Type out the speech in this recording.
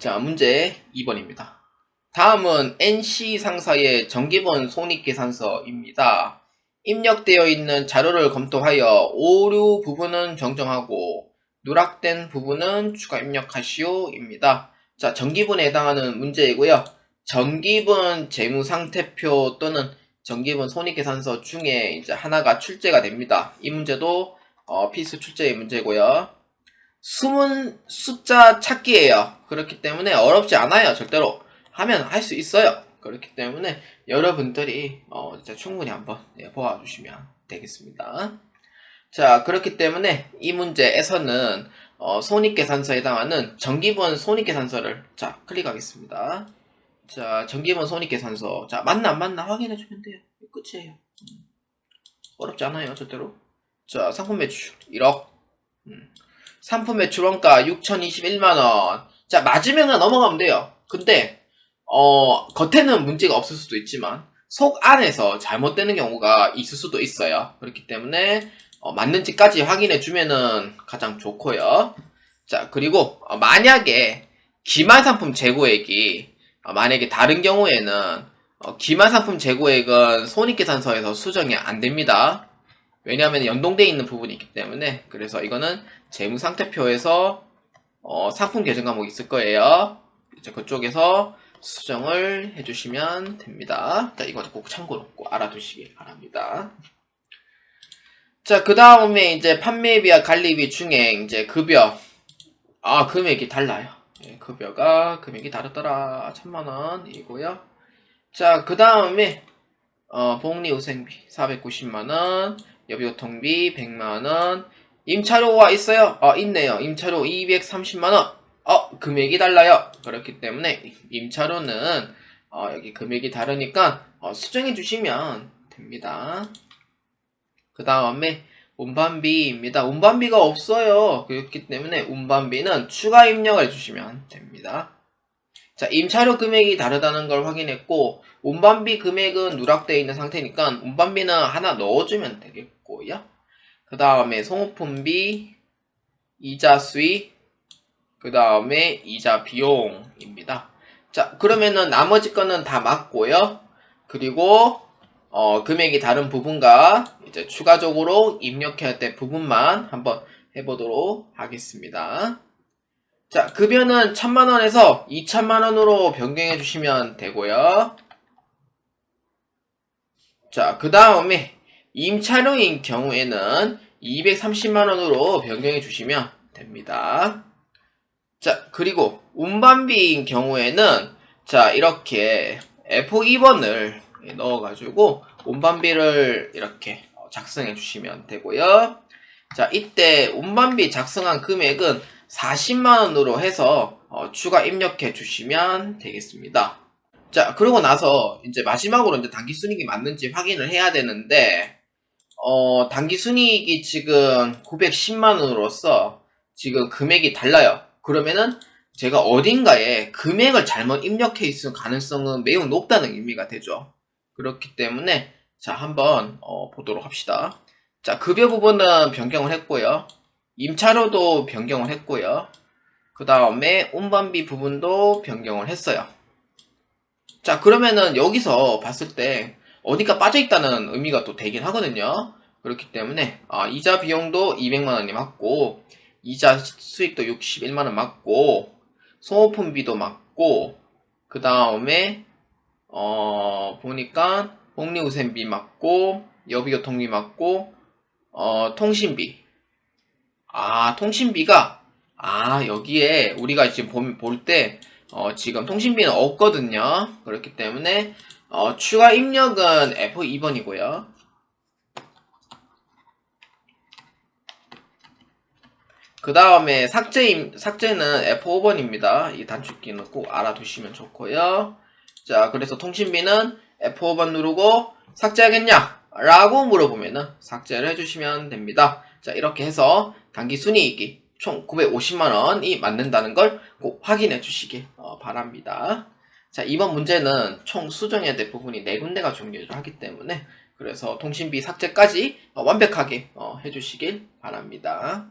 자, 문제 2번입니다. 다음은 NC 상사의 정기본 손익계산서입니다. 입력되어 있는 자료를 검토하여 오류 부분은 정정하고 누락된 부분은 추가 입력하시오입니다. 자, 정기분에 해당하는 문제이고요. 정기분 재무상태표 또는 정기분 손익계산서 중에 이제 하나가 출제가 됩니다. 이 문제도 어, 필수 출제의 문제고요. 숨은 숫자 찾기예요. 그렇기 때문에 어렵지 않아요. 절대로 하면 할 수 있어요. 그렇기 때문에 여러분들이 어, 진짜 충분히 한번 예, 보아주시면 되겠습니다. 자 그렇기 때문에 이 문제에서는 어, 손익계산서에 해당하는 정기분 손익계산서를 자 클릭하겠습니다. 자 정기분 손익계산서 자 맞나 안 맞나 확인해주면 돼요. 끝이에요. 음. 어렵지 않아요. 절대로. 자 상품 매출 1억. 음. 상품 매출 원가 6,021만원. 자, 맞으면 넘어가면 돼요. 근데, 어, 겉에는 문제가 없을 수도 있지만, 속 안에서 잘못되는 경우가 있을 수도 있어요. 그렇기 때문에, 어, 맞는지까지 확인해 주면은 가장 좋고요. 자, 그리고, 어, 만약에, 기말상품 재고액이, 어, 만약에 다른 경우에는, 어, 기말상품 재고액은 손익계산서에서 수정이 안 됩니다. 왜냐하면 연동되어 있는 부분이 있기 때문에 그래서 이거는 재무상태표에서 어, 상품 계정 과목이 있을 거예요. 이제 그쪽에서 수정을 해주시면 됩니다. 자, 이거 꼭 참고로 꼭 알아두시기 바랍니다. 자, 그 다음에 이제 판매비와 관리비 중에 이제 급여. 아, 금액이 달라요. 예, 급여가 금액이 다르더라. 천만원이고요. 자, 그 다음에 어, 복리후생비 490만원, 여비교통비 100만원, 임차료가 있어요? 어, 있네요. 임차료 230만원. 어, 금액이 달라요. 그렇기 때문에 임차료는 어, 여기 금액이 다르니까 어, 수정해 주시면 됩니다. 그 다음에 운반비입니다. 운반비가 없어요. 그렇기 때문에 운반비는 추가 입력을 해주시면 됩니다. 자, 임차료 금액이 다르다는 걸 확인했고, 운반비 금액은 누락되어 있는 상태니까 운반비는 하나 넣어주면 되겠고 요. 그 다음에 송호품비, 이자 수익, 그 다음에 이자 비용입니다. 자, 그러면은 나머지 거는 다 맞고요. 그리고 어, 금액이 다른 부분과 이제 추가적으로 입력해야 될 부분만 한번 해보도록 하겠습니다. 자, 급여는 1000만원에서 2천만원으로 변경해 주시면 되고요. 자, 그 다음에 임차료인 경우에는 230만원으로 변경해 주시면 됩니다. 자, 그리고 운반비인 경우에는 자, 이렇게 F2번을 넣어가지고 운반비를 이렇게 작성해 주시면 되고요. 자, 이때 운반비 작성한 금액은 40만원으로 해서 어, 추가 입력해 주시면 되겠습니다. 자, 그러고 나서 이제 마지막으로 이제 단기 순이익이 맞는지 확인을 해야 되는데, 어, 단기 순이익이 지금 910만원으로서 지금 금액이 달라요. 그러면은 제가 어딘가에 금액을 잘못 입력해 있을 가능성은 매우 높다는 의미가 되죠. 그렇기 때문에 자, 한번 어, 보도록 합시다. 자, 급여 부분은 변경을 했고요. 임차료도 변경을 했고요. 그 다음에 운반비 부분도 변경을 했어요. 자, 그러면은 여기서 봤을 때 어디가 빠져있다는 의미가 또 되긴 하거든요. 그렇기 때문에 아, 이자 비용도 200만원이 맞고 이자 수익도 61만원 맞고 소모품비도 맞고 그 다음에 어 보니까 복리후생비 맞고 여비교통비 맞고 어 통신비 아 통신비가 아 여기에 우리가 지금 볼 때 어, 지금 통신비는 없거든요 그렇기 때문에 어, 추가 입력은 F2번이고요 그 다음에 삭제, 삭제는 F5번입니다. 이 단축키는 꼭 알아두시면 좋고요. 자, 그래서 통신비는 F5번 누르고 삭제하겠냐? 라고 물어보면은 삭제를 해주시면 됩니다. 자, 이렇게 해서 단기 순이익이 총 950만원이 맞는다는 걸 꼭 확인해 주시기 어, 바랍니다. 자, 이번 문제는 총 수정해야 될 부분이 네 군데가 존재하기 때문에 그래서 통신비 삭제까지 어, 완벽하게 어, 해주시길 바랍니다.